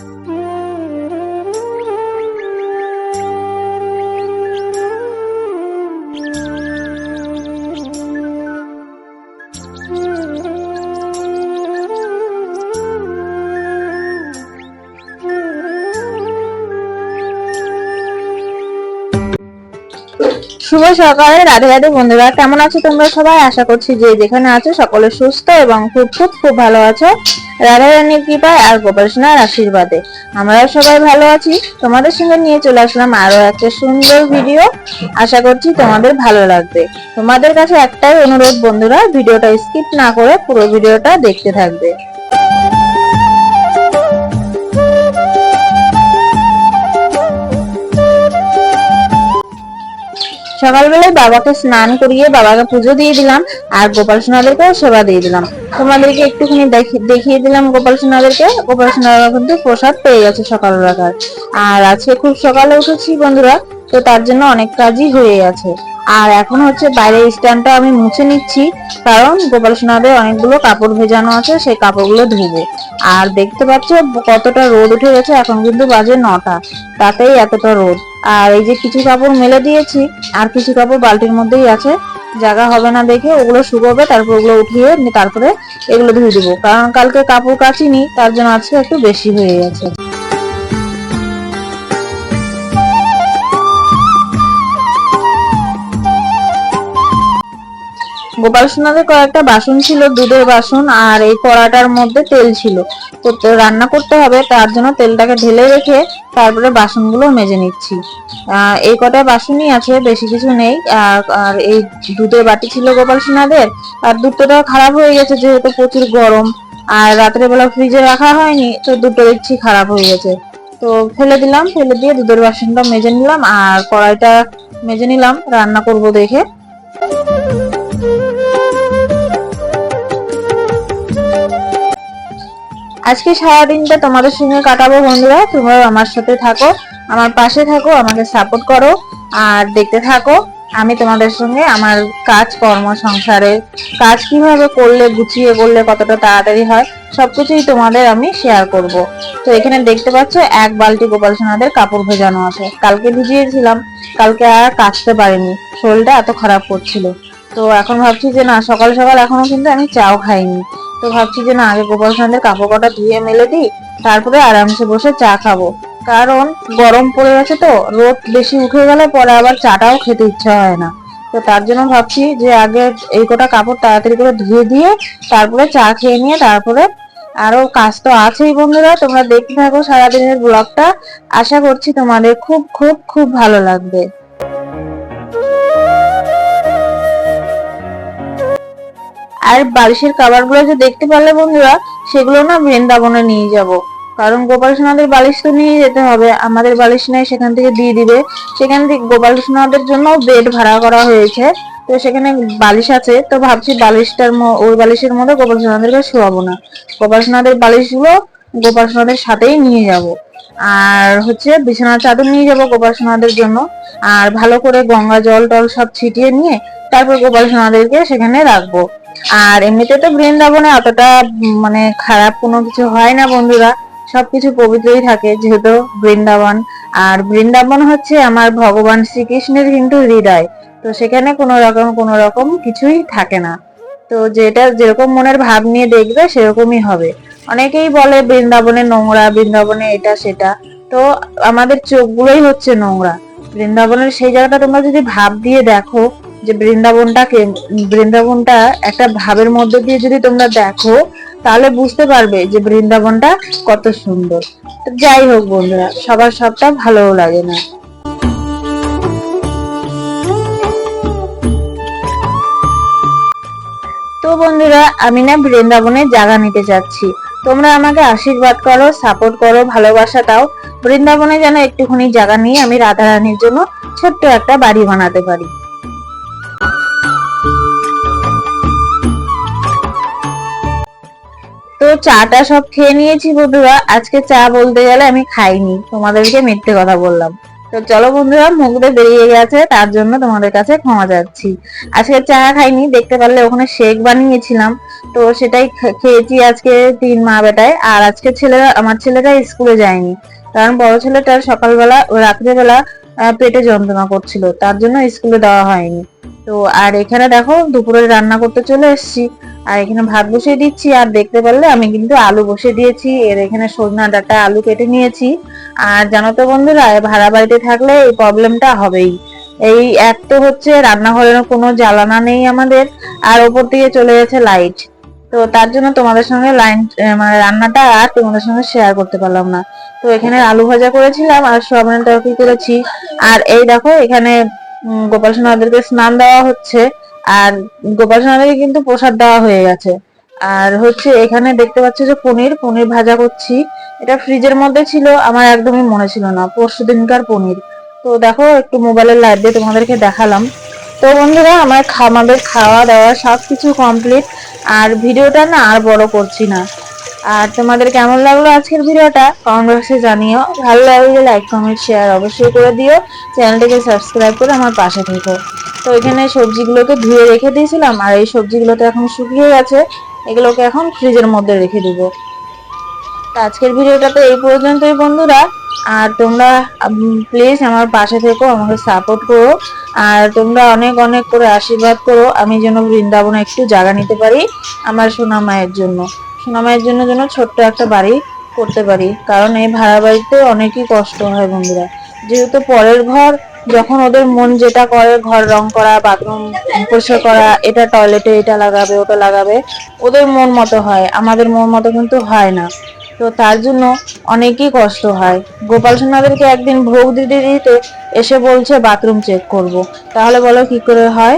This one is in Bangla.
oh শুভ সকালে, রাধে রাধে বন্ধুরা। কেমন আছো তোমরা সবাই? আশা করছি যে যেখানে আছো সকলে সুস্থ এবং খুব খুব খুব ভালো আছো। রাধা রানীর কৃপায় আর গোপাল সোনার আশীর্বাদে। আমরা সবাই ভালো আছি। তোমাদের সঙ্গে নিয়ে চলে আসলাম আরও একটা সুন্দর ভিডিও আশা করছি তোমাদের ভালো লাগবে। তোমাদের কাছে একটাই অনুরোধ বন্ধুরা, ভিডিওটা স্কিপ না করে পুরো ভিডিওটা দেখতে থাকবে। সকালবেলায় বাবাকে স্নান করিয়ে বাবাকে পুজো দিয়ে দিলাম, আর গোপাল সোনাদেরকেও সেবা দিয়ে দিলাম। তোমাদেরকে একটুখানি দেখি- দেখিয়ে দিলাম গোপাল সোনাদেরকে। গোপাল সোনারা কিন্তু প্রসাদ পেয়ে গেছে সকালবেলাকার আর আজকে খুব সকালে উঠেছি বন্ধুরা, তো তার জন্য অনেক কাজই হয়ে গেছে। আর এখন হচ্ছে বাইরের স্ট্যান্ডটা আমি মুছে নিচ্ছি, কারণ গোপাল সোনাদের অনেকগুলো কাপড় ভেজানো আছে, সেই কাপড়গুলো ধুবো। আর দেখতে পাচ্ছ কতটা রোদ উঠে গেছে, এখন কিন্তু বাজে নটা। তাতেই এতটা রোদ। আর এই যে কিছু কাপড় মেলে দিয়েছি, আর কিছু কাপড় বালতির মধ্যেই আছে। জায়গা হবে না দেখে ওগুলো শুকোবে, তারপর ওগুলো উঠিয়ে তারপরে এগুলো ধুয়ে দেবো। কারণ কালকে কাপড় কাচিনি, তার জন্য আজকে একটু বেশি হয়ে গেছে। গোপাল সোনাদের কয়েকটা বাসন ছিল, দুধের বাসন আর এই কড়াটার মধ্যে তেল ছিল। তো রান্না করতে হবে, তার জন্য তেলটাকে ঢেলে রেখে তারপরে বাসনগুলো মেজে নিচ্ছি। এই কটা বাসনই আছে, বেশি কিছু নেই। আর এই দুধের বাটি ছিল গোপাল সোনাদের আর দুধটা খারাপ হয়ে গেছে, যেহেতু প্রচুর গরম। আর রাত্রে বেলা ফ্রিজে রাখা হয়নি, তো দুটো দেখছি খারাপ হয়ে গেছে। তো ফেলে দিলাম, ফেলে দিয়ে দুধের বাসনটা মেজে নিলাম। আর কড়াইটা মেজে নিলাম, রান্না করব দেখে। আজকে সারাদিনটা তোমাদের সঙ্গে কাটাবো বন্ধুরা, তোমরাও আমার সাথে থাকো, আমার পাশে থাকো, আমাকে সাপোর্ট করো, আর দেখতে থাকো, আমি তোমাদের সঙ্গে আমার কাজ, কর্ম, সংসারে কাজ কীভাবে করলে, গুছিয়ে করলে কতটা তাড়াতাড়ি হয়, সবকিছুই তোমাদের আমি শেয়ার করব। তো এখানে দেখতে পাচ্ছ, এক বালতি গোপাল সোনাদের কাপড় ভেজানো আছে। কালকে ভিজিয়েছিলাম, কালকে আর কাচতে পারিনি, শরীরটা এত খারাপ করছিল। তো এখন ভাবছি যে না, সকাল সকাল এখনও কিন্তু আমি চাও খাইনি। তো ভাবছি যে না, আগে গোপাল সোনাদের কাপড় কটা ধুয়ে মেলে দিই, তারপরে আরামসে বসে চা খাব। কারণ গরম পড়ে গেছে তো, রোদ বেশি উঠে গেলে পরে আবার চাটাও খেতে ইচ্ছা হয় না। তো তার জন্য ভাবছি যে আগে এই কটা কাপড় তাড়াতাড়ি করে ধুয়ে দিয়ে, তারপরে চা খেয়ে নিয়ে তারপরে আরও কাজ তো আছেই বন্ধুরা, তোমরা দেখতে থাকো সারাদিনের ব্লগটা। আশা করছি তোমাদের খুব খুব খুব ভালো লাগবে। আর বালিশের কাবারগুলো যে দেখতে পারলে বন্ধুরা, সেগুলো না বৃন্দাবনে নিয়ে যাব। কারণ গোপাল সোনাদের বালিশ তো নিয়ে যেতে হবে। আমাদের বালিশ নেই সেখান থেকে দিয়ে দিবে। সেখান থেকে গোপাল সোনাদের জন্য বেড ভাড়া করা হয়েছে। তো সেখানে বালিশ আছে। তো ভাবছি বালিশটার ওই বালিশের মধ্যে গোপাল সোনাদেরকে শোয়াবো না। গোপাল সোনাদের বালিশগুলো গোপাল সোনাদের সাথেই নিয়ে যাব। আর হচ্ছে বিছানার চাদর নিয়ে যাব গোপাল সোনাদের জন্য। আর ভালো করে গঙ্গা জল টল সব ছিটিয়ে নিয়ে তারপর গোপাল সোনাদেরকে সেখানে রাখব। আর এমনিতে তো বৃন্দাবনে অতটা মানে খারাপ কোনো কিছু হয় না বন্ধুরা। সবকিছু পবিত্রই থাকে যেহেতু বৃন্দাবন। আর বৃন্দাবন হচ্ছে আমার ভগবান শ্রীকৃষ্ণের কিন্তু হৃদয়। তো সেখানে কোনো রকম কোনো রকম কিছুই থাকে না। তো যেটা যেরকম মনের ভাব নিয়ে দেখবে, সেরকমই হবে। অনেকেই বলে বৃন্দাবনে নোংরা, বৃন্দাবনে এটা, সেটা। তো আমাদের চোখগুলোই হচ্ছে নোংরা। বৃন্দাবনের সেই জায়গাটা তোমরা যদি ভাব দিয়ে দেখো যে বৃন্দাবনটাকে, বৃন্দাবনটা একটা ভাবের মধ্যে দিয়ে যদি তোমরা দেখো, তাহলে বুঝতে পারবে যে বৃন্দাবনটা কত সুন্দর। যাই হোক বন্ধুরা, সবার সবটা ভালোও লাগে না। তো বন্ধুরা, আমি না বৃন্দাবনে জায়গা নিতে চাচ্ছি। তোমরা আমাকে আশীর্বাদ করো, সাপোর্ট করো, ভালোবাসা দাও। বৃন্দাবনে যেন একটুখানি জায়গা নিয়ে আমি রাধারানীর জন্য ছোট্ট একটা বাড়ি বানাতে পারি। তো চাটা সব খেয়ে নিয়েছি বন্ধুরা। আজকে চা বলতে গেলে আমি খাইনি। তোমাদেরকে মিথ্যে কথা বললাম। তো চলো বন্ধুরা, মুখে বেরিয়ে গেছে, তার জন্য তোমাদের কাছে ক্ষমা যাচ্ছি আজকে চা খাইনি, দেখতে পারলে ওখানে শেক বানিয়েছিলাম। তো সেটাই খেয়েছি আজকে তিন মা বেটায়। আর আজকে ছেলেরা আমার ছেলেটা স্কুলে যায়নি। কারণ বড় ছেলেটার সকালবেলা রাত্রেবেলা পেটে যন্ত্রণা করছিল। তার জন্য স্কুলে দেওয়া হয়নি। তো আর এখানে দেখো, দুপুরে রান্না করতে চলে এসেছি। আর এখানে ভাত বসিয়ে দিচ্ছি, আর দেখতে পারলে আমি কিন্তু আলু বসিয়ে দিয়েছি। এর এখানে সজনা ডাটা আলু কেটে নিয়েছি। আর জানো তো বন্ধুরা ভাড়া বাড়িতে থাকলে এই প্রবলেমটা হবেই। এই এক তো হচ্ছে রান্নাঘরের কোনো জ্বালানা নেই আমাদের, আর ওপর থেকে চলে গেছে লাইট তো তার জন্য তোমাদের সঙ্গে লাইন মানে রান্নাটা আর তোমাদের সঙ্গে শেয়ার করতে পারলাম না। তো এখানে আলু ভাজা করেছিলাম, আর সোয়াবিনের তরকারি করেছি। আর এই দেখো, এখানে গোপাল সোনাদেরকে স্নান দেওয়া হচ্ছে। আর গোপাল সোনাদেরকে কিন্তু প্রসাদ দেওয়া হয়ে গেছে। আর হচ্ছে এখানে দেখতে পাচ্ছ যে পনির পনির ভাজা করছি। এটা ফ্রিজের মধ্যে ছিল, আমার একদমই মনে ছিল না, পরশু দিনকার পনির। তো দেখো, একটু মোবাইলের লাইট দিয়ে তোমাদেরকে দেখালাম। তো বন্ধুরা, আমার আমাদের খাওয়া দাওয়া সব কিছু কমপ্লিট আর ভিডিওটা না আর বড় করছি না। আর তোমাদের কেমন লাগল আজকের ভিডিওটা কমেন্ট বক্সে জানিও। ভালো লাগলে লাইক কমেন্ট শেয়ার অবশ্যই করে দিও। চ্যানেলটাকে সাবস্ক্রাইব করে আমার পাশে থেকো। তো এখানে সবজিগুলোকে ধুয়ে রেখে দিয়েছিলাম, আর এই সবজিগুলো তো এখন শুকিয়ে গেছে। এগুলোকে এখন ফ্রিজের মধ্যে রেখে দিব। তো আজকের ভিডিওটা তো এই পর্যন্তই বন্ধুরা। আর তোমরা প্লিজ আমার পাশে থেকো, আমাকে সাপোর্ট করো। আর তোমরা অনেক অনেক করে আশীর্বাদ করো, আমি যেন বৃন্দাবনে একটু জায়গা নিতে পারি আমার সোনা মায়ের জন্য। সোনা মায়ের জন্য যেন ছোট্ট একটা বাড়ি করতে পারি, কারণ এই ভাড়া বাড়িতে অনেকই কষ্ট হয় বন্ধুরা। যেহেতু পরের ঘর যখন ওদের মন যেটা করে, ঘর রং করা, বাথরুম পরিষ্কার করা, এটা টয়লেটে এটা লাগাবে, ওটা লাগাবে, ওদের মন মতো হয়। আমাদের মন মতো কিন্তু হয় না। তো তার জন্য অনেকই কষ্ট হয়। গোপাল সোনাদেরকে একদিন ভোগ দিতে দিতে এসে বলছে, বাথরুম চেক করব। তাহলে বলো কি করে হয়?